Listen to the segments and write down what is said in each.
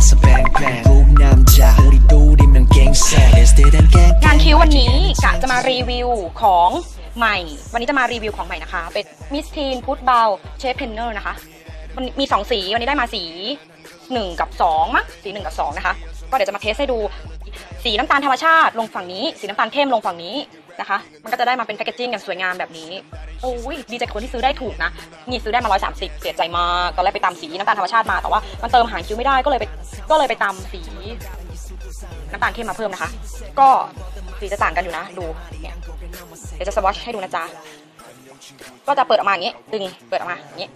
속에서 뱅뱅 꼭 남자 우리 둘이면 갱생 Let's do them gang งานคิ้ววันนี้กะจะมารีวิวของใหม่ วันนี้จะมารีวิวของใหม่นะคะ เป็นมิสทีนพุทบาวเชฟเพนเนอร์นะคะมันมี 2 สี วันนี้ได้มาสี 1 กับ 2 มั้งสี 1 กับ 2 นะคะ ก็เดี๋ยวจะมาเทสให้ดู สีน้ำตาลธรรมชาติลงฝั่งนี้ สีน้ำตาลเข้มลงฝั่งนี้ นะคะ มันก็จะได้มาเป็นแพคเกจจิ้งกันสวยงามแบบนี้โอ้ยดีใจคนที่ซื้อได้ถูกนะ นี่ซื้อได้มา 130 เสียใจมากตอนแรกไปตามสีน้ำตาลธรรมชาติมาแต่ว่ามันเติมหางคิ้วไม่ได้ก็เลยไปก็เลยไปตามสีน้ำตาลเข้มมาเพิ่มนะคะ ก็สีจะต่างกันอยู่นะ ดูเนี่ยเดี๋ยวจะสวอชให้ดูนะจ๊ะก็จะเปิดออกมาอย่างนี้ดึงเปิดออกมาอย่างนี้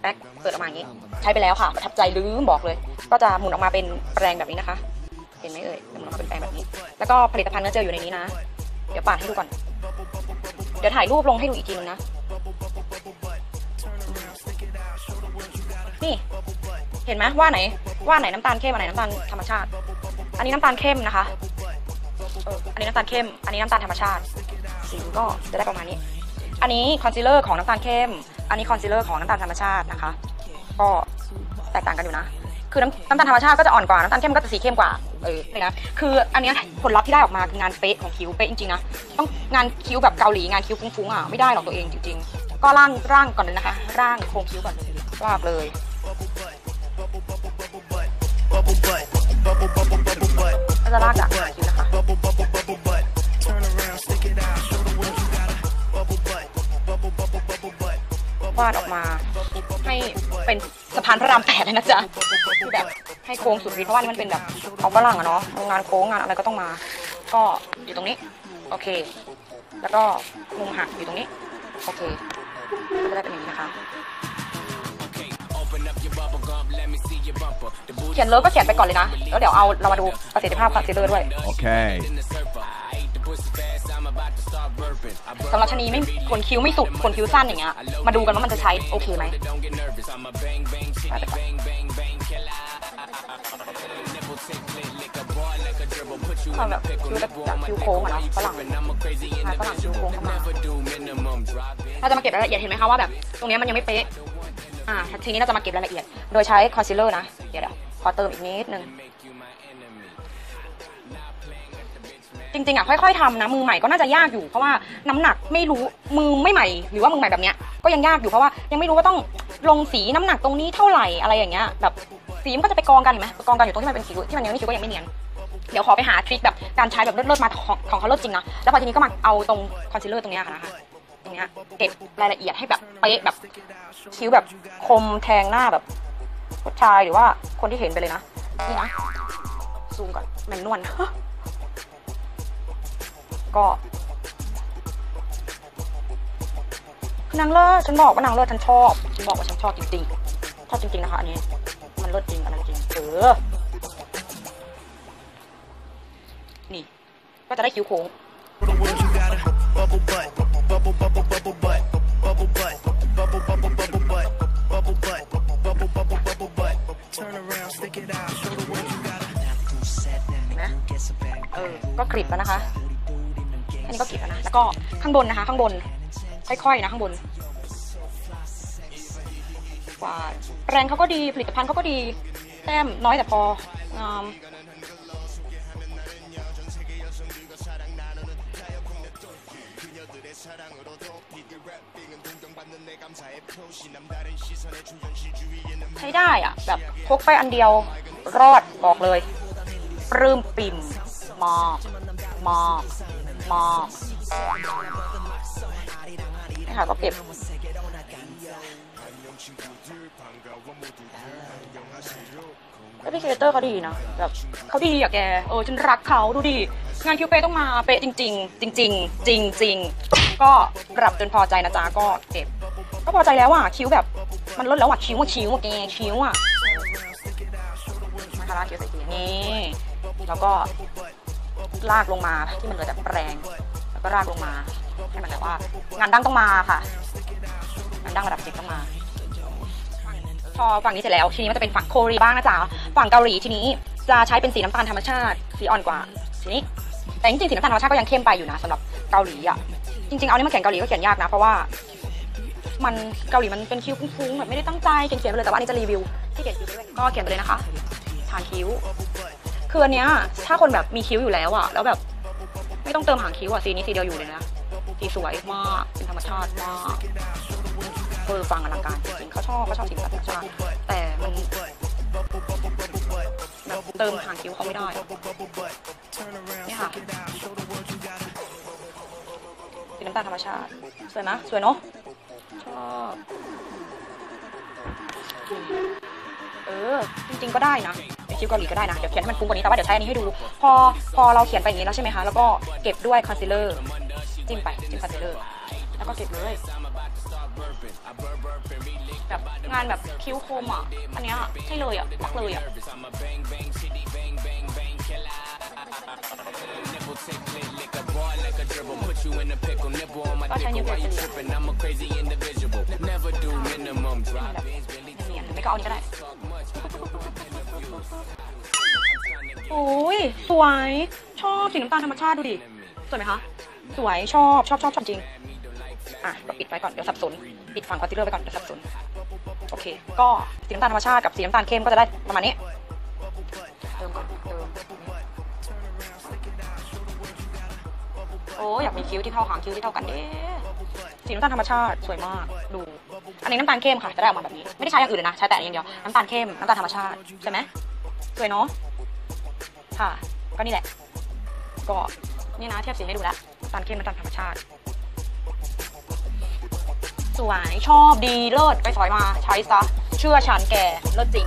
แป๊กเปิดออกมาอย่างนี้ ใช้ไปแล้วค่ะประทับใจลืมบอกเลย ก็จะหมุนออกมาเป็นแปรงแบบนี้นะคะ เห็นไหมเอ่ยหมุนออกมาเป็นแปรงแบบนี้ แล้วก็ผลิตภัณฑ์เนื้อเจลอยู่ในนี้นะ เดี๋ยวปาดให้ดูก่อน เดี๋ยวถ่ายรูปลงให้ดูอีกทีนึงนะ นี่ เห็นไหมว่าไหน ว่าไหนน้ำตาลเข้มอันไหนน้ำตาลธรรมชาติ อันนี้น้ำตาลเข้มนะคะอันนี้น้ำตาลเข้ม อันนี้น้ำตาลธรรมชาติสีก็จะได้ประมาณนี้ อันนี้คอนซีลเลอร์ของน้ำตาลเข้ม อันนี้คอนซีลเลอร์ของน้ำตาลธรรมชาตินะคะ ก็แตกต่างกันอยู่นะ คือน้ำน้ำตาลธรรมชาติก็จะอ่อนกว่า น้ำตาลเข้มก็จะสีเข้มกว่าเออเลยนะคืออันเนี้ยผลลัพธ์ที่ได้ออกมาคืองานเป๊ะของคิ้วเป๊ะจริงๆนะต้องงานคิ้วแบบเกาหลีงานคิ้วฟุ้งๆอะไม่ได้หรอกตัวเองจริงๆก็ร่างร่างก่อนเลยนะคะ ร่างโครงคิ้วก่อนลากเลย ก็จะลากจากหางคิ้วนะคะวาดออกมา ให้เป็นสะพานพระรามแปดเลยนะจ๊ะคือแบบให้โค้งสุดฤทธิ์เพราะว่ามันเป็นแบบเอาฝรั่งอะเนาะงานโค้งงานอะไรก็ต้องมา ก็อยู่ตรงนี้ โอเค แล้วก็มุมหักอยู่ตรงนี้ โอเคก็จะได้เป็นอย่างนี้นะคะเขียนเลิฟก็เขียนไปก่อนเลยนะ แล้วเดี๋ยวเอาเรามาดูประสิทธิภาพคอนซีเลอร์ด้วย Okay. สำหรับชะนีไม่คนคิ้วไม่สุดคนคิ้วสั้นอย่างเงี้ยมาดูกันว่ามันจะใช้โอเคไหมความแบบคิ้วแบบจากคิ้วโค้งอะเนาะฝรั่งใช่ฝรั่งคิ้วโค้งเข้ามาเราจะมาเก็บรายละเอียดเห็นไหมคะว่าแบบตรงเนี้ยมันยังไม่เป๊ะอ่าทีนี้เราจะมาเก็บรายละเอียด โดยใช้คอนซีลเลอร์นะเดี๋ยวเดี๋ยวขอเติมอีกนิดนึง ริงๆอะค่อยๆทำนะมือใหม่ก็น่าจะยากอยู่เพราะว่าน้ำหนักไม่รู้มือไม่ใหม่ หรือว่ามือใหม่แบบเนี้ยก็ยังยากอยู่เพราะว่ายังไม่รู้ว่าต้องลงสีน้ำหนักตรงนี้เท่าไหร่อะไรอย่างเงี้ยแบบสีมันก็จะไปกองกันเห็นไหมไปกองกันอยู่ตรงที่มันเป็นคิ้วที่มันยังไม่คิ้วก็ยังไม่เนียนเดี๋ยวขอไปหาทริคแบบการใช้แบบเลิศๆมาของของเขาเลิศจริงนะแล้วพอทีนี้ก็มาเอาตรงคอนซีลเลอร์ตรงเนี้ยค่ะนะคะตรงเนี้ยเก็บรายละเอียดให้แบบเป๊ะแบบคิ้วแบบคมแทงหน้าแบบผู้ชายหรือว่าคนที่เห็นไปเลยนะนี่นะซูมก่อนแมนนวล ก็คือนางเลิศฉันบอกว่านางเลิศฉันชอบฉันบอกว่าฉันชอบจริงๆชอบจริงๆนะคะอันนี้ มันเลิศจริงอันนั้นจริงเออนี่ ก็จะได้คิ้วโค้ง the world you gotta bubble butt bubble bubble bubble butt bubble butt bubble bubble bubble butt bubble butt bubble bubble bubble butt turn around stick it out show the world you gotta เห็นไหมเออ ก็กริบแล้วนะคะอันนี้ ก็กริบแล้วนะ แล้วก็ข้างบนนะคะ ข้างบน ค่อยๆนะข้างบนกว่าแรงเขาก็ดีผลิตภัณฑ์เขาก็ดีแต้มน้อยแต่พอใช้ได้อะแบบพกไปอันเดียวรอดบอกเลย ปลื้มปิ่มมากมาก มากนี่ค่ะก็เก็บแอปพลิเคเตอร์เขาดีนะแบบเขาดีอะแกเออฉันรักเขาดูดิงานคิวเป๊ะต้องมาเป๊ะจริง ๆ จริง ๆ จริงๆก็กลับจนพอใจนะจ๊ะก็เก็บ ก็พอใจแล้วอะคิ้วแบบมันลดแล้วอะคิ้วอะคิ้วอะแกคิ้วอะนะคะลาคิ้วใส่ทีนี่แล้วก็ ลากลงมาที่มันเหลือจากแปรงแล้วก็ลากลงมาให้มันแบบว่า งานดั้งต้องมาค่ะ งานดั้งระดับเจ็ดต้องมา พอฝั่งนี้เสร็จแล้วทีนี้มันจะเป็นฝั่งโคเรียบ้างนะจ๊ะฝั่งเกาหลีทีนี้จะใช้เป็นสีน้ำตาลธรรมชาติสีอ่อนกว่าทีนี้แต่จริงๆสีน้ำตาลธรรมชาติก็ยังเข้มไปอยู่นะสำหรับเกาหลีอะจริงๆเอานี่มาเขียนเกาหลีก็เขียนยากนะเพราะว่ามันเกาหลีมันเป็นคิ้วฟุ้งๆแบบไม่ได้ตั้งใจเขียนๆไปเลยแต่ว่าอันนี้จะรีวิวที่เขียนคิวด้วยก็เขียนไปเลยนะคะหางคิ้ว คืออันเนี้ยถ้าคนแบบมีคิ้วอยู่แล้วอะแล้วแบบไม่ต้องเติมหางคิ้วอะสีนี้สีเดียวอยู่เลยนะสีสวยมากเป็นธรรมชาติมากเออฟังอลังการจริงๆเขาชอบเขาชอบสีธรรมชาติแต่มันแบบเติมหางคิ้วเขาไม่ได้นี่ค่ะสีน้ำตาลธรรมชาติสวยไหมสวยเนาะชอบ เออ จริงๆก็ได้นะเป็นคิ้วเกาหลีก็ได้นะ เดี๋ยวเขียนให้มันฟุ้งกว่านี้แต่ว่าเดี๋ยวใช้อันนี้ให้ดู พอพอเราเขียนไปอย่างนี้แล้วใช่ไหมคะ แล้วก็เก็บด้วยคอนซีลเลอร์จิ้มไปจิ้มคอนซีลเลอร์แล้วก็เก็บเลยแบบงานแบบคิ้วคมอะ อันเนี้ยใช่เลยอะรักเลยอะก็ใช้นิ้วเดียวจะเหลือเนียนไม่ก็เอานี้ก็ได้ โอ้ยสวย ชอบสีน้ำตาลธรรมชาติดูดิ สวยไหมคะ สวย ชอบ ชอบชอบชอบจริง อะเราปิดไว้ก่อน เดี๋ยวสับสน ปิดฝั่งคอนซีลเลอร์ไปก่อน เดี๋ยวสับสน โอเค ก็สีน้ำตาลธรรมชาติกับสีน้ำตาลเข้มก็จะได้ประมาณนี้ เติมก่อนเติมโอ้อยากมีคิ้วที่เท่าหางคิ้วที่เท่ากันเด้ สีน้ำตาลธรรมชาติสวยมากดู อันนี้น้ำตาลเข้มค่ะจะได้ออกมาแบบนี้ ไม่ได้ใช้อย่างอื่นเลยนะ ใช้แต่อันนี้อย่างเดียว น้ำตาลเข้มน้ำตาลธรรมชาติใช่ไหมสวยเนาะค่ะ ก็นี่แหละ ก็นี่นะเทียบสีให้ดูแล้วน้ำตาลเข้มน้ำตาลธรรมชาติ สวยชอบดีเลิศไปสอยมาใช้ซะเชื่อฉันแกเลิศจริง